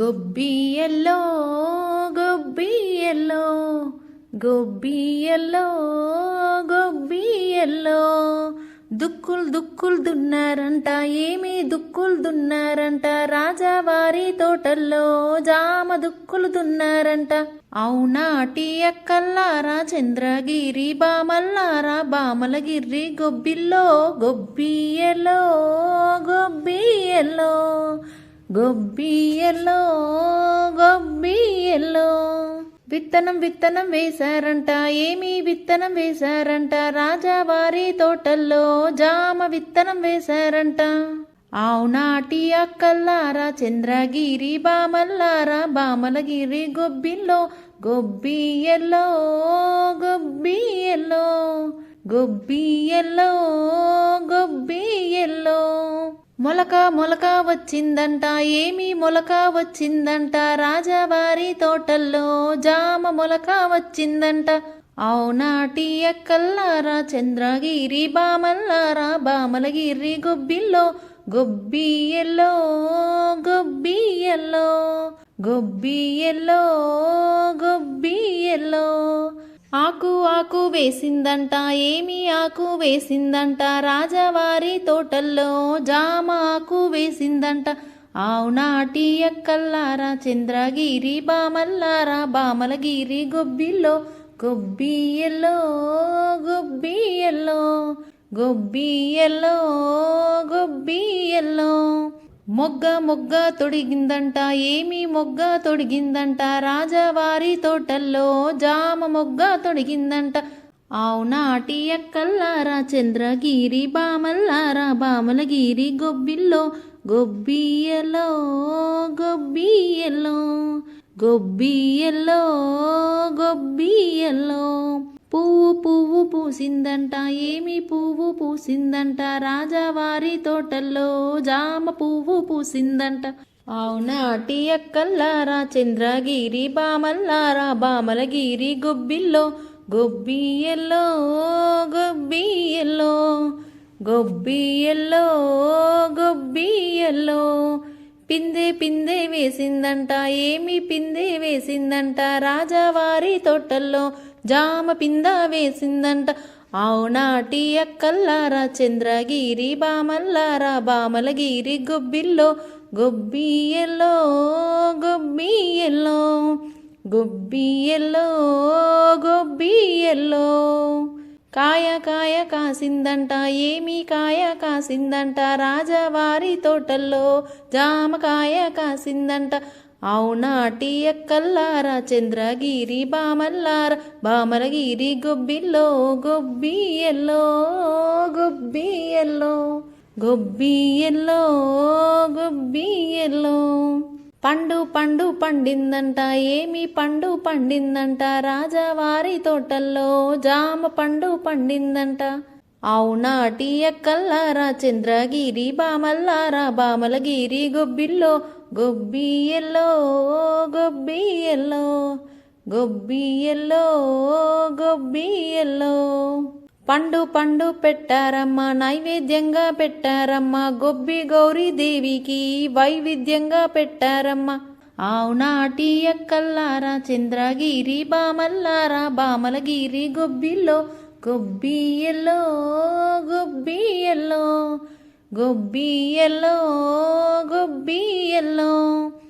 గొబ్బియల్లో గొబ్బియల్లో గొబ్బియల్లో గొబ్బియల్లో. దుక్కులు దుక్కులు దున్నారంట ఏమి దుక్కులు దున్నారంట. రాజావారి తోటల్లో జామ దుక్కులు దున్నారంట. అవునాటి అక్కల్లారా చంద్రగిరి బామల్లారా బామలగిరి గొబ్బిల్లో గొబ్బియలో గొబ్బియలో గొబ్బియలో గొబ్బియలో విత్తనం విత్తనం వేశారంట ఏమి విత్తనం వేశారంట? రాజావారి తోటల్లో జామ విత్తనం వేశారంట. అవునాటి అక్కల్లారా చంద్రగిరి బామల్లారా బామలగిరి గొబ్బిల్లో గొబ్బియల్లో గొబ్బియల్లో గొబ్బియల్లో గొబ్బియల్లో మొలక మొలక వచ్చిందంట ఏమి మొలక వచ్చిందంట రాజావారి తోటల్లో జామ మొలక వచ్చిందంట. అవునాటి ఎక్కల్లారా చంద్రగిరి బామల్లారా బామలగిరి గొబ్బిల్లో గొబ్బియల్లో గొబ్బియల్లో గొబ్బియల్లో గొబ్బియల్లో ఆకు ఆకు వేసిందంట ఏమి ఆకు వేసిందంట రాజావారి తోటల్లో జామ ఆకు వేసిందంట. అవునాటి ఎక్కల్లారా చంద్రగిరి బామల్లారా బామలగిరి గొబ్బిల్లో గొబ్బియల్లో గొబ్బియల్లో గొబ్బియల్లో గొబ్బియల్లో. మొగ్గ మొగ్గ తొడిగిందంట ఏమి మొగ్గ తొడిగిందంట రాజావారి తోటల్లో జామ మొగ్గ తొడిగిందంట. అవునాటి ఎక్కల్లారా చంద్రగిరి బామల్లారా బామలగిరి గొబ్బిల్లో గొబ్బియలో గొబ్బియలో గొబ్బియలో గొబ్బియలో పువ్వు పువ్వు పూసిందంట ఏమి పువ్వు పూసిందంట. రాజావారి తోటల్లో జామ పువ్వు పూసిందంట. అవునాటి అక్కల్లారా చంద్రగిరి బామల్లారా బామలగిరి గొబ్బిల్లో గొబ్బియల్లో గొబ్బియల్లో గొబ్బియల్లో గొబ్బియల్లో. పిందె పిందె వేసిందంట ఏమి పిందె వేసిందంట. రాజావారి తోటల్లో జామ పింద వేసిందంట. అవునాటి అక్కల్లారా చంద్రగిరి బామల్లారా బామలగిరి గొబ్బిల్లో గొబ్బియల్లో గొబ్బియల్లో గొబ్బియల్లో గొబ్బియల్లో కాయ కాయ కాసిందంట ఏమి కాయ కాసిందంట రాజావారి తోటల్లో జామకాయ కాసిందంట. అవునాటి ఎక్కల్లారా చంద్రగిరి బామల్లారా బామలగిరి గొబ్బిల్లో గొబ్బియల్లో గొబ్బియల్లో గొబ్బియల్లో గొబ్బియల్లో. పండు పండు పండిందంట ఏమి పండు పండిందంట రాజావారి తోటల్లో జామ పండు పండిందంట. అవునాటి ఎక్కల్లారా చంద్రగిరి బామల్లారా బామలగిరి గొబ్బిల్లో గొబ్బియల్లో గొబ్బియల్లో గొబ్బియల్లో గొబ్బియల్లో పండు పండు పెట్టారమ్మా నైవేద్యంగా పెట్టారమ్మా గొబ్బి గౌరీ దేవికి వైవిధ్యంగా పెట్టారమ్మా. అవునాటి ఎక్కల్లారా చంద్రగిరి బామల్లారా బామలగిరి గొబ్బిల్లో గొబ్బియల్లో గొబ్బియల్లో గొబ్బియల్లో గొబ్బియల్లో